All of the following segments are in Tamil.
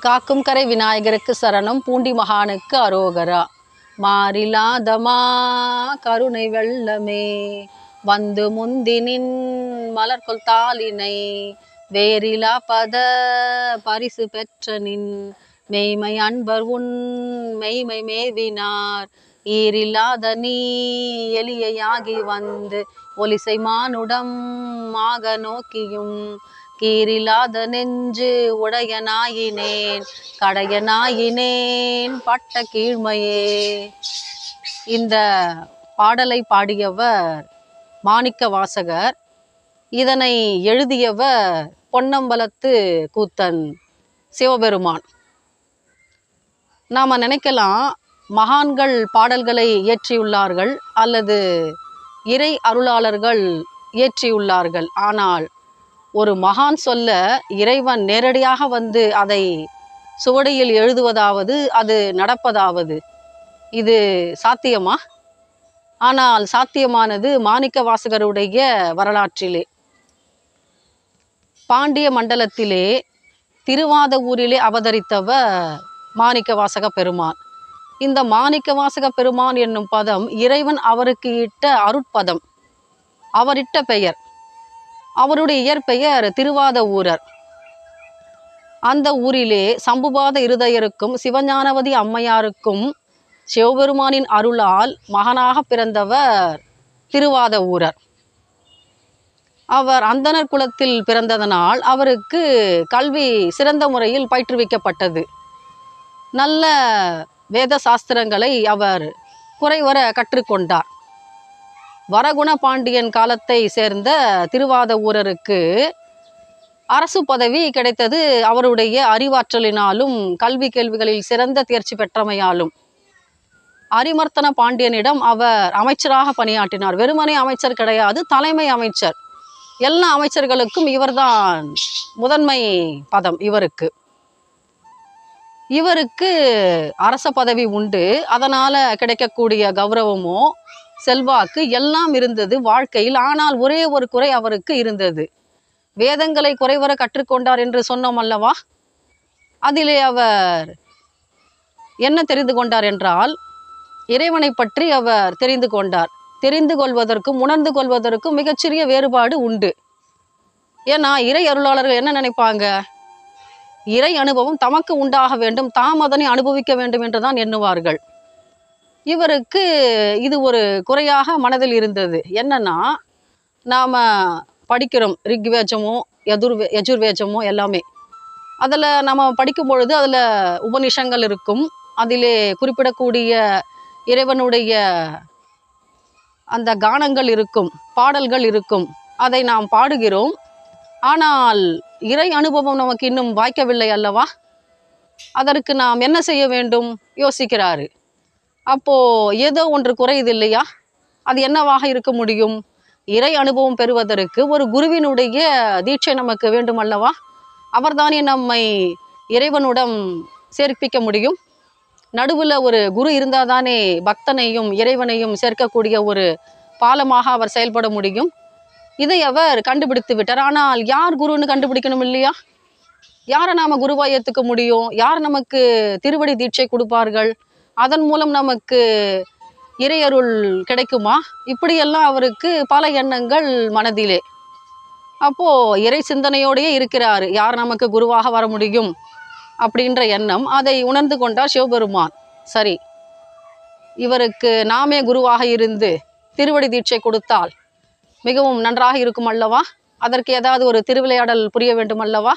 காக்கும் கரை விநாயகருக்கு சரணம் பூண்டி மகானுக்கு அரோகரா. மாறிலாதமா கருணை வெள்ளமே வந்து முந்தினின் மலர்கொள் தாளினை வேறிலா பத பரிசு பெற்ற நின் மெய்மை அன்பர் உன் மெய்மை மேவினார். ஈரில்லாத நீ எளியாகி வந்து ஒலிசை மானுடம் ஆக நோக்கியும் கீரில்லாத நெஞ்சு உடையனாயினேன் கடையனாயினேன் பட்ட கீழ்மையே. இந்த பாடலை பாடியவர் மாணிக்க வாசகர் இதனை எழுதியவர் பொன்னம்பலத்து கூத்தன் சிவபெருமான். நாம் நினைக்கலாம் மகான்கள் பாடல்களை இயற்றியுள்ளார்கள் அல்லது இறை அருளாளர்கள் இயற்றியுள்ளார்கள். ஆனால் ஒரு மகான் சொல்ல இறைவன் நேரடியாக வந்து அதை சுவடியில் எழுதுவதாவது அது நடப்பதாவது. இது சாத்தியமா? ஆனால் சாத்தியமானது மாணிக்க வாசகருடைய வரலாற்றிலே. பாண்டிய மண்டலத்திலே திருவாத ஊரிலே அவதரித்தவர் மாணிக்க வாசக பெருமான். இந்த மாணிக்க வாசக பெருமான் என்னும் பதம் இறைவன் அவருக்கு இட்ட அருட்பதம். அவரிட்ட பெயர். அவருடைய இயற்பெயர் திருவாத ஊரர். அந்த ஊரிலே சம்புபாத இருதயருக்கும் சிவஞானவதி அம்மையாருக்கும் சிவபெருமானின் அருளால் மகனாக பிறந்தவர் திருவாத ஊரர். அவர் அந்தணர் குலத்தில் பிறந்ததனால் அவருக்கு கல்வி சிறந்த முறையில் பயிற்றுவிக்கப்பட்டது. நல்ல வேத சாஸ்திரங்களை அவர் குறைவர கற்றுக்கொண்டார். வரகுண பாண்டியன் காலத்தை சேர்ந்த திருவாத ஊரருக்கு அரசு பதவி கிடைத்தது அவருடைய அறிவாற்றலினாலும் கல்வி கேள்விகளில் சிறந்த தேர்ச்சி பெற்றமையாலும். அரிமர்த்தன பாண்டியனிடம் அவர் அமைச்சராக பணியாற்றினார். வெறுமனே அமைச்சர் கிடையாது தலைமை அமைச்சர். எல்லா அமைச்சர்களுக்கும் இவர்தான் முதன்மை பதம் இவருக்கு. இவருக்கு அரச பதவி உண்டு. அதனால் கிடைக்கக்கூடிய கௌரவமோ செல்வாக்கு எல்லாம் இருந்தது வாழ்க்கையில். ஆனால் ஒரே ஒரு குறை அவருக்கு இருந்தது. வேதங்களை குறைவர கற்றுக்கொண்டார் என்று சொன்னோம் அல்லவா? அதிலே அவர் என்ன தெரிந்து கொண்டார் என்றால் இறைவனை பற்றி அவர் தெரிந்து கொண்டார். தெரிந்து கொள்வதற்கும் உணர்ந்து கொள்வதற்கும் மிகச்சிறிய வேறுபாடு உண்டு. ஏன்னா இறை அருளாளர்கள் என்ன நினைப்பாங்க? இறை அனுபவம் தமக்கு உண்டாக வேண்டும் தாம் அதனை அனுபவிக்க வேண்டும் என்றுதான் எண்ணுவார்கள். இவருக்கு இது ஒரு குறையாக மனதில் இருந்தது. என்னன்னா நாம் படிக்கிறோம் ரிக்வேஜமோ யதுர்வே யஜுர்வேஜமோ எல்லாமே. அதில் நம்ம படிக்கும் பொழுது அதில் உபநிஷங்கள் இருக்கும். அதிலே குறிப்பிடக்கூடிய இறைவனுடைய அந்த கானங்கள் இருக்கும் பாடல்கள் இருக்கும். அதை நாம் பாடுகிறோம். ஆனால் இறை அனுபவம் நமக்கு இன்னும் வாய்க்கவில்லை அல்லவா? அதற்கு நாம் என்ன செய்ய வேண்டும்? யோசிக்கிறாரு. அப்போ ஏதோ ஒன்று குறையுது இல்லையா அது என்னவாக இருக்க முடியும்? இறை அனுபவம் பெறுவதற்கு ஒரு குருவினுடைய தீட்சை நமக்கு வேண்டும் அல்லவா அவர்தானே நம்மை இறைவனுடன் சேர்ப்பிக்க முடியும்? நடுவில் ஒரு குரு இருந்தால் தானே பக்தனையும் இறைவனையும் சேர்க்கக்கூடிய ஒரு பாலமாக அவர் செயல்பட முடியும்? இதை அவர் கண்டுபிடித்து விட்டார். ஆனால் யார் குருன்னு கண்டுபிடிக்கணும் இல்லையா? யாரை நாம் குருவா ஏற்றுக்க முடியும்? யார் நமக்கு திருவடி தீட்சை கொடுப்பார்கள்? அதன் மூலம் நமக்கு இறையருள் கிடைக்குமா? இப்படியெல்லாம் அவருக்கு பல எண்ணங்கள் மனதிலே. அப்போது இறை சிந்தனையோடையே இருக்கிறார். யார் நமக்கு குருவாக வர முடியும்? அப்படின்ற எண்ணம் அதை உணர்ந்து கொண்டார் சிவபெருமான். சரி இவருக்கு நாமே குருவாக இருந்து திருவடி தீட்சை கொடுத்தால் மிகவும் நன்றாக இருக்கும் அல்லவா? அதற்கு ஏதாவது ஒரு திருவிளையாடல் புரிய வேண்டும் அல்லவா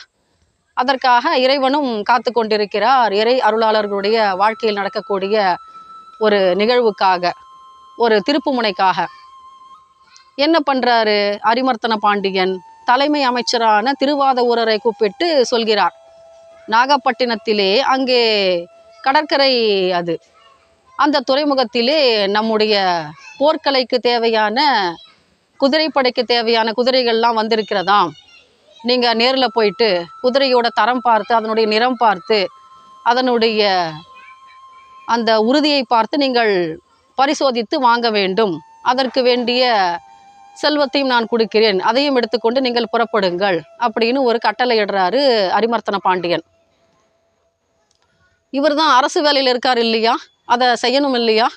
அதற்காக இறைவனும் காத்து கொண்டிருக்கிறார். இறை அருளாளர்களுடைய வாழ்க்கையில் நடக்கக்கூடிய ஒரு நிகழ்வுக்காக ஒரு திருப்புமுனைக்காக. என்ன பண்ணுறாரு அரிமர்த்தன பாண்டியன் தலைமை அமைச்சரான திருவாத ஊரரை கூப்பிட்டு சொல்கிறார். நாகப்பட்டினத்திலே அங்கே கடற்கரை அது. அந்த துறைமுகத்திலே நம்முடைய போர்க்கலைக்கு தேவையான குதிரைப்படைக்கு தேவையான குதிரைகள்லாம் வந்திருக்கிறதாம். நீங்கள் நேரில் போயிட்டு குதிரையோட தரம் பார்த்து அதனுடைய நிறம் பார்த்து அதனுடைய அந்த உறுதியை பார்த்து நீங்கள் பரிசோதித்து வாங்க வேண்டும். அதற்கு வேண்டிய செல்வத்தையும் நான் கொடுக்கிறேன். அதையும் எடுத்துக்கொண்டு நீங்கள் புறப்படுங்கள் அப்படின்னு ஒரு கட்டளை இடுறாரு அரிமர்த்தன பாண்டியன். இவர் தான் அரசு வேலையில் இருக்கார் இல்லையா? அதை செய்யணும் இல்லையா?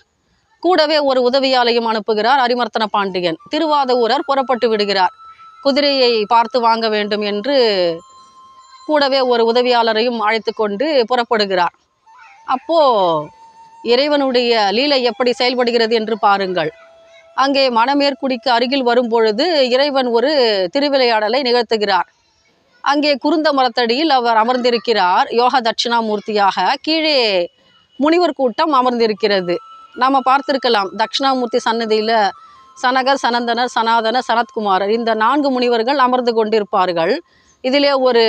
கூடவே ஒரு உதவியாலையும் அனுப்புகிறார் அரிமர்த்தன பாண்டியன். திருவாதவூரர் புறப்பட்டு விடுகிறார். குதிரையை பார்த்து வாங்க வேண்டும் என்று கூடவே ஒரு உதவியாளரையும் அழைத்து கொண்டு புறப்படுகிறார். அப்போ இறைவனுடைய லீலை எப்படி செயல்படுகிறது என்று பாருங்கள். அங்கே மணமேற்குடிக்கு அருகில் வரும்பொழுது இறைவன் ஒரு திருவிளையாடலை நிகழ்த்துகிறார். அங்கே குருந்த மரத்தடியில் அவர் அமர்ந்திருக்கிறார். யோக தட்சிணாமூர்த்தியாக கீழே முனிவர் கூட்டம் அமர்ந்திருக்கிறது. நாம் பார்த்திருக்கலாம். தட்சிணாமூர்த்தி சன்னதியில் சனகர் சனந்தனர் சனாதன சனத்குமாரர் இந்த நான்கு முனிவர்கள் அமர்ந்து கொண்டிருப்பார்கள். இதிலே ஒரு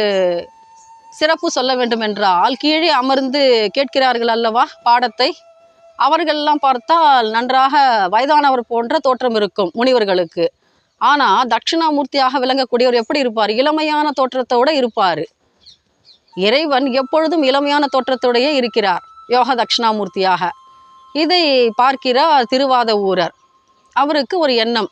சிறப்பு சொல்ல வேண்டும் என்றால் கீழே அமர்ந்து கேட்கிறார்கள் அல்லவா பாடத்தை? அவர்களெல்லாம் பார்த்தால் நன்றாக வயதானவர் போன்ற தோற்றம் இருக்கும் முனிவர்களுக்கு. ஆனால் தட்சிணாமூர்த்தியாக விளங்கக்கூடியவர் எப்படி இருப்பார்? இளமையான தோற்றத்தோடு இருப்பார். இறைவன் எப்பொழுதும் இளமையான தோற்றத்தோடையே இருக்கிறார் யோக தட்சிணாமூர்த்தியாக. இதை பார்க்கிறார் திருவாத ஊரர். அவருக்கு ஒரு எண்ணம்.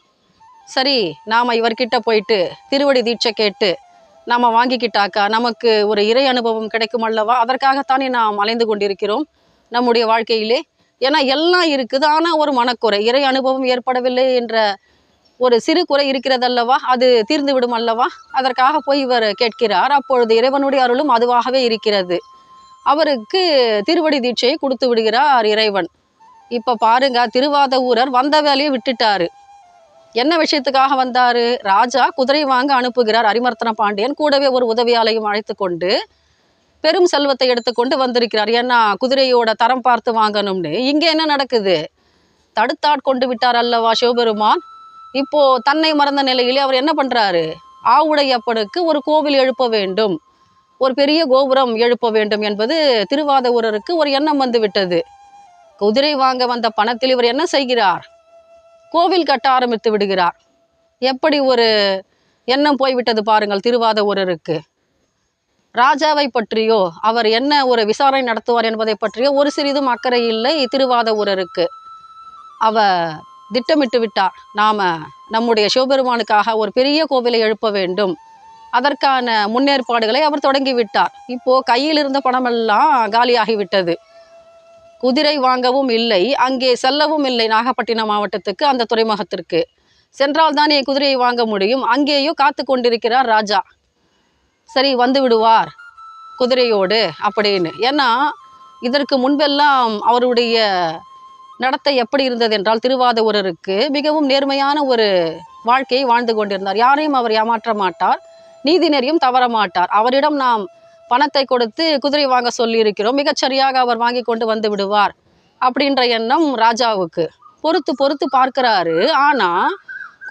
சரி நாம் இவர்கிட்ட போயிட்டு திருவடி தீட்சை கேட்டு நாம் வாங்கிக்கிட்டாக்கா நமக்கு ஒரு இறை அனுபவம் கிடைக்கும் அல்லவா? அதற்காகத்தானே நாம் அலைந்து கொண்டிருக்கிறோம் நம்முடைய வாழ்க்கையிலே. ஏன்னா எல்லாம் இருக்குது. ஆனால் ஒரு மனக்குறை. இறை அனுபவம் ஏற்படவில்லை என்ற ஒரு சிறு குறை இருக்கிறதல்லவா? அது தீர்ந்து விடும் அல்லவா? அதற்காக போய் இவர் கேட்கிறார். அப்பொழுது இறைவனுடைய அருளும் அதுவாகவே இருக்கிறது. அவருக்கு திருவடி தீட்சையை கொடுத்து விடுகிறார் இறைவன். இப்போ பாருங்க திருவாத ஊரர் வந்த வேலையை விட்டுட்டாரு. என்ன விஷயத்துக்காக வந்தார்? ராஜா குதிரை வாங்க அனுப்புகிறார் அரிமர்த்தன பாண்டியன். கூடவே ஒரு உதவியாளையும் அழைத்து கொண்டு பெரும் செல்வத்தை எடுத்துக்கொண்டு வந்திருக்கிறார். ஏன்னா குதிரையோட தரம் பார்த்து வாங்கணும்னு. இங்கே என்ன நடக்குது? தடுத்தாட்கொண்டு விட்டார் அல்லவா சிவபெருமான்? இப்போ தன்னை மறந்த நிலையிலே அவர் என்ன பண்றாரு? ஆவுடையப்பனுக்கு ஒரு கோவில் எழுப்ப வேண்டும். ஒரு பெரிய கோபுரம் எழுப்ப வேண்டும் என்பது திருவாத ஊரருக்கு ஒரு எண்ணம் வந்து விட்டது. குதிரை வாங்க வந்த பணத்தில் இவர் என்ன செய்கிறார்? கோவில் கட்ட ஆரம்பித்து விடுகிறார். எப்படி ஒரு எண்ணம் போய்விட்டது பாருங்கள் திருவாத ஊரருக்கு. ராஜாவை பற்றியோ அவர் என்ன ஒரு விசாரணை நடத்துவார் என்பதை பற்றியோ ஒரு சிறிதும் அக்கறை இல்லை திருவாத ஊரருக்கு. அவ திட்டமிட்டு விட்டார் நாம நம்முடைய சிவபெருமானுக்காக ஒரு பெரிய கோவிலை எழுப்ப வேண்டும். அதற்கான முன்னேற்பாடுகளை அவர் தொடங்கி விட்டார். இப்போ கையில் இருந்த பணமெல்லாம் காலியாகிவிட்டது. குதிரை வாங்கவும் இல்லை அங்கே செல்லவும் இல்லை நாகப்பட்டினம் மாவட்டத்துக்கு அந்த துறைமுகத்திற்கு. சென்றால் தானே குதிரையை வாங்க முடியும். அங்கேயோ காத்து கொண்டிருக்கிறார் ராஜா. சரி வந்து விடுவார் குதிரையோடு அப்படின்னு. ஏன்னா இதற்கு முன்பெல்லாம் அவருடைய நடத்தை எப்படி இருந்தது என்றால் திருவாதூரருக்கு மிகவும் நேர்மையான ஒரு வாழ்க்கையை வாழ்ந்து கொண்டிருந்தார். யாரையும் அவர் ஏமாற்ற மாட்டார் நீதிநெறியும் தவற மாட்டார். அவரிடம் நாம் பணத்தை கொடுத்து குதிரை வாங்க சொல்லியிருக்கிறோம். மிகச்சரியாக அவர் வாங்கி கொண்டு வந்து விடுவார் அப்படின்ற எண்ணம் ராஜாவுக்கு. பொறுத்து பொறுத்து பார்க்கிறாரு. ஆனால்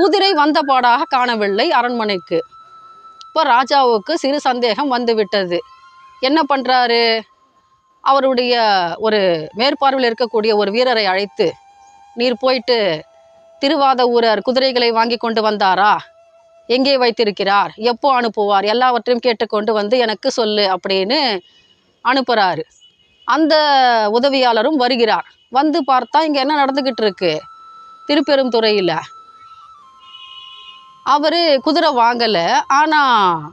குதிரை வந்த பாடாக காணவில்லை அரண்மனைக்கு. இப்போ ராஜாவுக்கு சிறு சந்தேகம் வந்துவிட்டது. என்ன பண்ணுறாரு அவருடைய ஒரு மேற்பார்வையில் இருக்கக்கூடிய ஒரு வீரரை அழைத்து நீர் போயிட்டு திருவாத ஊரர் குதிரைகளை வாங்கி கொண்டு வந்தாரா? எங்கே வைத்திருக்கிறார்? எப்போ அனுப்புவார்? எல்லாவற்றையும் கேட்டுக்கொண்டு வந்து எனக்கு சொல்லு அப்படின்னு அனுப்புகிறாரு அந்த உதவியாளரும் வருகிறார். வந்து பார்த்தா இங்கே என்ன நடந்துக்கிட்டு இருக்கு? திருப்பெருந்துறையில் அவர் குதிரை வாங்கலை. ஆனால்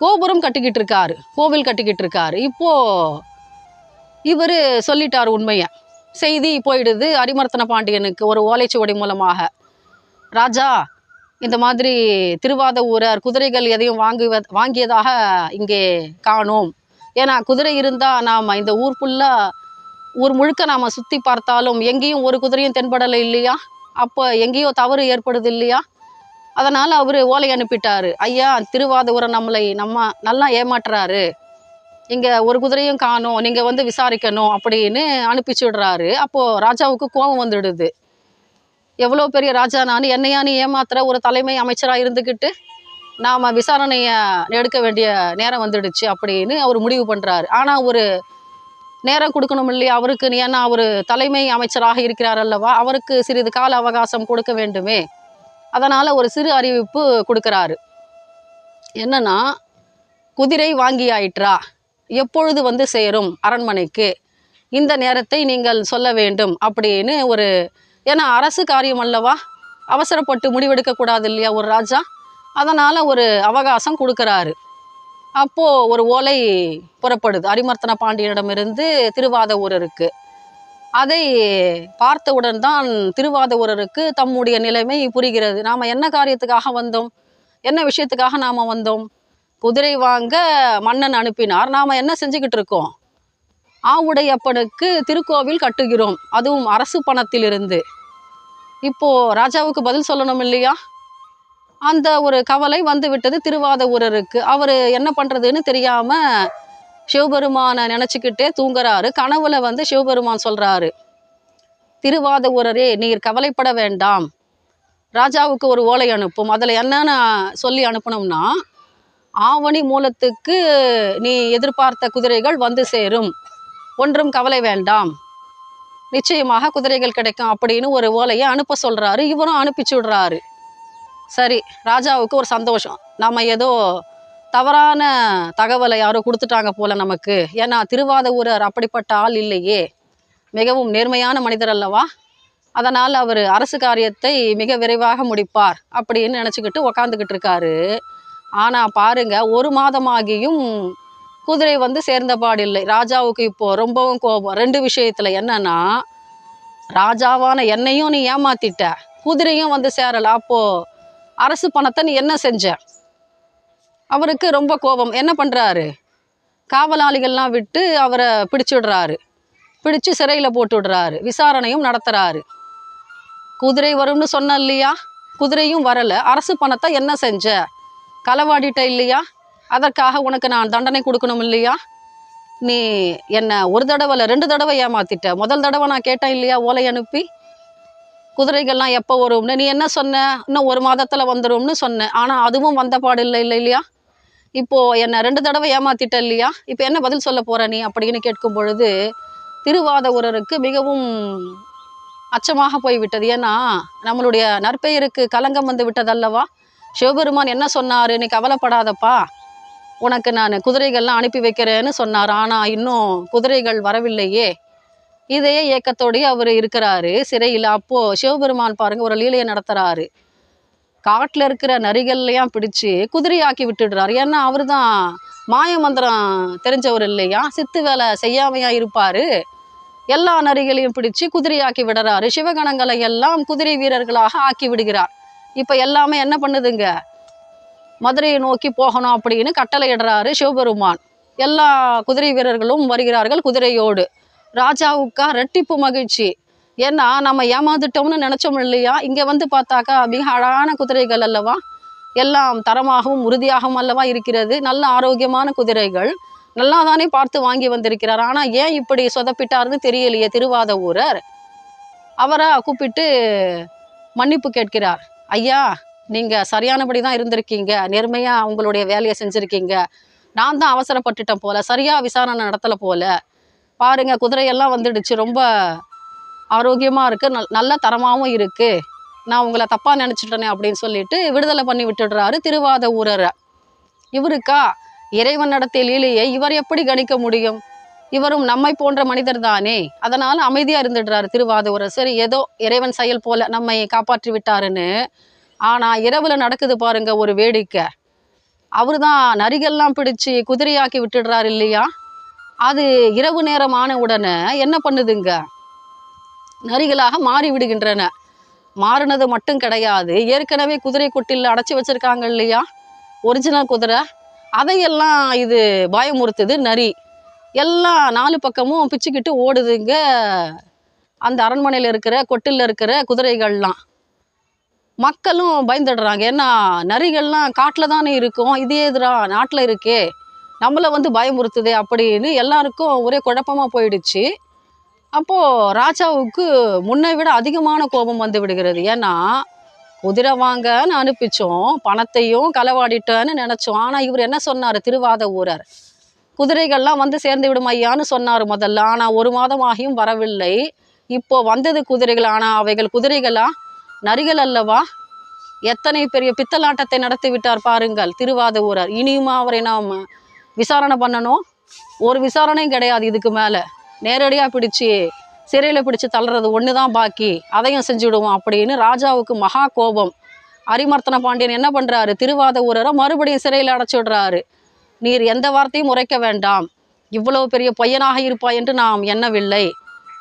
கோபுரம் கட்டிக்கிட்டு இருக்காரு. கோவில் கட்டிக்கிட்டு இருக்காரு. இப்போது இவர் சொல்லிட்டார் உண்மையை. செய்தி போயிடுது. அரிமர்த்தன பாண்டியனுக்கு ஒரு ஓலைச்சுவடி மூலமாக. ராஜா இந்த மாதிரி திருவாத ஊரர் குதிரைகள் எதையும் வாங்குவ வாங்கியதாக இங்கே காணோம். ஏன்னா குதிரை இருந்தால் நாம் இந்த ஊர் ஃபுல்லாக ஊர் முழுக்க நாம் சுற்றி பார்த்தாலும் எங்கேயும் ஒரு குதிரையும் தென்படலை இல்லையா? அப்போ எங்கேயோ தவறு ஏற்படுது இல்லையா? அதனால் அவர் ஓலை அனுப்பிட்டார். ஐயா திருவாத ஊரை நம்மளை நம்ம நல்லா ஏமாற்றுறாரு. இங்கே ஒரு குதிரையும் காணும் நீங்கள் வந்து விசாரிக்கணும் அப்படின்னு அனுப்பிச்சு விடுறாரு அப்போது ராஜாவுக்கு கோபம் வந்துடுது. எவ்வளோ பெரிய ராஜா நான் என்னையா நீ ஏமாத்துற ஒரு தலைமை அமைச்சராக இருந்துக்கிட்டு நாம் விசாரணையை எடுக்க வேண்டிய நேரம் வந்துடுச்சு அப்படின்னு அவர் முடிவு பண்ணுறாரு ஆனால் ஒரு நேரம் கொடுக்கணும் இல்லையா? அவருக்கு நீ ஏன்னா அவர் தலைமை அமைச்சராக இருக்கிறார் அல்லவா? அவருக்கு சிறிது கால அவகாசம் கொடுக்க வேண்டுமே. அதனால் ஒரு சிறு அறிவிப்பு கொடுக்குறாரு. என்னன்னா குதிரை வாங்கியாயிற்றா எப்பொழுது வந்து சேரும் அரண்மனைக்கு? இந்த நேரத்தை நீங்கள் சொல்ல வேண்டும் அப்படின்னு ஒரு ஏன்னா அரசு காரியம் அல்லவா? அவசரப்பட்டு முடிவெடுக்கக்கூடாது இல்லையா ஒரு ராஜா? அதனால் ஒரு அவகாசம் கொடுக்குறாரு. அப்போது ஒரு ஓலை புறப்படுது. அரிமர்த்தன பாண்டியனிடமிருந்து திருவாத ஊரருக்கு அதை பார்த்தவுடன் தான் திருவாத ஊரருக்கு தம்முடைய நிலைமை புரிகிறது. நாம் என்ன காரியத்துக்காக வந்தோம்? என்ன விஷயத்துக்காக நாம் வந்தோம்? குதிரை வாங்க மன்னன் அனுப்பினார். நாம் என்ன செஞ்சுக்கிட்டு இருக்கோம்? ஆவுடையப்பனுக்கு திருக்கோவில் கட்டுகிறோம். அதுவும் அரசு பணத்திலிருந்து. இப்போ ராஜாவுக்கு பதில் சொல்லணும் இல்லையா? அந்த ஒரு கவலை வந்து விட்டது திருவாதவரருக்கு அவர் என்ன பண்ணுறதுன்னு தெரியாமல் சிவபெருமானை நினச்சிக்கிட்டே தூங்குறாரு. கனவுல வந்து சிவபெருமான் சொல்கிறாரு திருவாதவரரே நீர் கவலைப்பட வேண்டாம். ராஜாவுக்கு ஒரு ஓலை அனுப்பும். அதில் என்னென்ன சொல்லி அனுப்பணும்னா ஆவணி மூலத்துக்கு நீ எதிர்பார்த்த குதிரைகள் வந்து சேரும். ஒன்றும் கவலை வேண்டாம். நிச்சயமாக குதிரைகள் கிடைக்கும் அப்படின்னு ஒரு ஓலையை அனுப்ப சொல்கிறாரு இவரும் அனுப்பிச்சு விடுறாரு சரி ராஜாவுக்கு ஒரு சந்தோஷம். நம்ம ஏதோ தவறான தகவலை யாரோ கொடுத்துட்டாங்க போல நமக்கு. ஏன்னா திருவாத ஊரர் அப்படிப்பட்ட ஆள் இல்லையே. மிகவும் நேர்மையான மனிதர் அல்லவா? அதனால் அவர் அரசு காரியத்தை மிக விரைவாக முடிப்பார் அப்படின்னு நினச்சிக்கிட்டு உக்காந்துக்கிட்டு இருக்காரு. ஆனால் பாருங்க ஒரு மாதமாகியும் குதிரை வந்து சேர்ந்த பாடில்லை ராஜாவுக்கு இப்போ ரொம்பவும் கோபம். ரெண்டு விஷயத்தில் என்னன்னா ராஜாவான என்னையும் நீ ஏமாத்திட்ட. குதிரையும் வந்து சேரல. அப்போ அரசு பணத்தை நீ என்ன செஞ்ச? அவருக்கு ரொம்ப கோபம். என்ன பண்ணுறாரு காவலாளிகள்லாம் விட்டு அவரை பிடிச்சிடுறாரு. பிடிச்சு சிறையில் போட்டு விடுறாரு விசாரணையும் நடத்துகிறாரு குதிரை வரும்னு சொன்ன இல்லையா? குதிரையும் வரலை. அரசு பணத்தை என்ன செஞ்ச? களவாடிட்ட இல்லையா? அதற்காக உனக்கு நான் தண்டனை கொடுக்கணும் இல்லையா? நீ என்ன ஒரு தடவை இல்லை ரெண்டு தடவை ஏமாத்திட்ட. முதல் தடவை நான் கேட்டேன் இல்லையா ஓலை அனுப்பி? குதிரைகள்லாம் எப்போ வரும்னு. நீ என்ன சொன்ன? இன்னும் ஒரு மாதத்தில் வந்துரும்னு சொன்னேன் ஆனால் அதுவும் வந்த பாடு இல்லை இல்லை இல்லையா? இப்போது என்னை ரெண்டு தடவை ஏமாத்திட்ட இல்லையா? இப்போ என்ன பதில் சொல்ல போகிற நீ அப்படின்னு கேட்கும் பொழுது திருவாதவரருக்கு மிகவும் அச்சமாக போய்விட்டது. ஏன்னா நம்மளுடைய நற்பெயருக்கு கலங்கம் வந்து விட்டதல்லவா? சிவபெருமான் என்ன சொன்னார்? நீ கவலைப்படாதப்பா. உனக்கு நான் குதிரைகள்லாம் அனுப்பி வைக்கிறேன்னு சொன்னார். ஆனால் இன்னும் குதிரைகள் வரவில்லையே. இதே ஏக்கத்தோடயே அவர் இருக்கிறாரு. சிறையில் அப்போது சிவபெருமான் பாருங்கள் ஒரு லீலையை நடத்துகிறாரு காட்டில் இருக்கிற நரிகள்லையும் பிடிச்சி குதிரையாக்கி விட்டுடுறாரு. ஏன்னா அவர் தான் மாய மந்திரம் தெரிஞ்சவர் இல்லையா? சித்து வேலை செய்யாமையாக இருப்பார். எல்லா நரிகளையும் பிடிச்சி குதிரையாக்கி விடுறாரு. சிவகணங்களை எல்லாம் குதிரை வீரர்களாக ஆக்கி விடுகிறார். இப்போ எல்லாமே என்ன பண்ணுதுங்க? மதுரையை நோக்கி போகணும் அப்படின்னு கட்டளையிடுறாரு சிவபெருமான். எல்லா குதிரை வீரர்களும் வருகிறார்கள் குதிரையோடு. ராஜாவுக்கா ரெட்டிப்பு மகிழ்ச்சி. ஏன்னா நம்ம ஏமாந்துட்டோம்னு நினச்சோம் இல்லையா? இங்கே வந்து பார்த்தாக்கா மிக அழகான குதிரைகள் அல்லவா? எல்லாம் தரமாகவும் உறுதியாகவும் அல்லவா இருக்கிறது. நல்ல ஆரோக்கியமான குதிரைகள். நல்லா தானே பார்த்து வாங்கி வந்திருக்கிறார். ஆனால் ஏன் இப்படி சொதப்பிட்டார்னு தெரியலையே திருவாத ஊரர். அவரை கூப்பிட்டு மன்னிப்பு கேட்கிறார். ஐயா நீங்கள் சரியானபடி தான் இருந்திருக்கீங்க. நேர்மையாக உங்களுடைய வேலையை செஞ்சுருக்கீங்க. நான் தான் அவசரப்பட்டுட்டேன் போல. சரியாக விசாரணை நடத்தலை போல. பாருங்கள் குதிரையெல்லாம் வந்துடுச்சு. ரொம்ப ஆரோக்கியமாக இருக்குது நல் நல்ல தரமாகவும் இருக்குது நான் உங்களை தப்பாக நினச்சிட்டேனே அப்படின்னு சொல்லிட்டு விடுதலை பண்ணி விட்டுடுறாரு திருவாத ஊரரை. இவருக்கா? இறைவன் நடத்திய லீலையை இவர் எப்படி கணிக்க முடியும்? இவரும் நம்மை போன்ற மனிதர் தானே. அதனால் அமைதியாக இருந்துடுறாரு திருவாதூரர் சரி ஏதோ இறைவன் செயல் போல நம்மை காப்பாற்றி விட்டாருன்னு ஆனால் இரவில் நடக்குது பாருங்க ஒரு வேடிக்கை. அவர் தான் நரிகள்லாம் பிடிச்சி குதிரையாக்கி விட்டுடுறாரு இல்லையா? அது இரவு நேரம் ஆன உடனே என்ன பண்ணுதுங்க? நரிகளாக மாறி விடுகின்றன. மாறினது மட்டும் கிடையாது ஏற்கனவே குதிரை குட்டியில் அடைச்சி வச்சுருக்காங்க இல்லையா? ஒரிஜினல் குதிரை. அதையெல்லாம் இது பயமுறுத்துது நரி. எல்லாம் நாலு பக்கமும் பிச்சுக்கிட்டு ஓடுதுங்க. அந்த அரண்மனையில் இருக்கிற கொட்டில் இருக்கிற குதிரைகள்லாம். மக்களும் பயந்துடுறாங்க. ஏன்னா நரிகள்லாம் காட்டில் தானே இருக்கும். இதே எதிரா நாட்டில் இருக்கே. நம்மளை வந்து பயமுறுத்துதே அப்படின்னு எல்லாருக்கும் ஒரே குழப்பமாக போயிடுச்சு. அப்போது ராஜாவுக்கு முன்னை விட அதிகமான கோபம் வந்து விடுகிறது. ஏன்னா குதிரை வாங்கன்னு அனுப்பிச்சோம். பணத்தையும் களவாடிட்டேன்னு நினச்சோம். ஆனால் இவர் என்ன சொன்னார்? திருவாத ஊரர். குதிரைகள்லாம் வந்து சேர்ந்து விடும் ஐயான்னு சொன்னார் முதல்ல. ஆனால் ஒரு மாதம் ஆகியும் வரவில்லை. இப்போ வந்தது குதிரைகள். ஆனால் அவைகள் குதிரைகளாக நரிகள் அல்லவா? எத்தனை பெரிய பித்தலாட்டத்தை நடத்தி விட்டார் பாருங்கள் திருவாத ஊரர் இனியுமா அவரை நாம் விசாரணை பண்ணணும். ஒரு விசாரணையும் கிடையாது இதுக்கு மேலே. நேரடியாக பிடிச்சி சிறையில் பிடிச்சு தள்ளுறது ஒன்று தான் பாக்கி. அதையும் செஞ்சுடுவோம் அப்படின்னு ராஜாவுக்கு மகா கோபம். அரிமர்த்தன பாண்டியன் என்ன பண்ணுறாரு திருவாத ஊரரை மறுபடியும் சிறையில் அடைச்சி விடுறாரு. நீர் எந்த வார்த்தையும் உரைக்க வேண்டாம். இவ்வளோ பெரிய பையனாக இருப்பாய் என்று நாம் எண்ணவில்லை.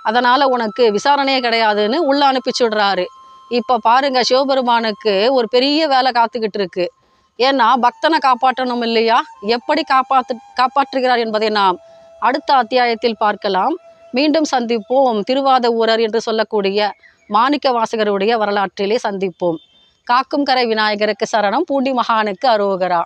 அதனால் உனக்கு விசாரணையே கிடையாதுன்னு உள்ளே அனுப்பிச்சு விடுறாரு. இப்போ பாருங்க சிவபெருமானுக்கு ஒரு பெரிய வேலை காத்துக்கிட்டு இருக்கு. ஏன்னா பக்தனை காப்பாற்றணும் இல்லையா? எப்படி காப்பாற்று காப்பாற்றுகிறார் என்பதை நாம் அடுத்த அத்தியாயத்தில் பார்க்கலாம். மீண்டும் சந்திப்போம். திருவாத ஊரர் என்று சொல்லக்கூடிய மாணிக்க வாசகருடைய வரலாற்றிலே சந்திப்போம். காக்கும் கரை விநாயகருக்கு சரணம். பூண்டி மகானுக்கு அரோகரா.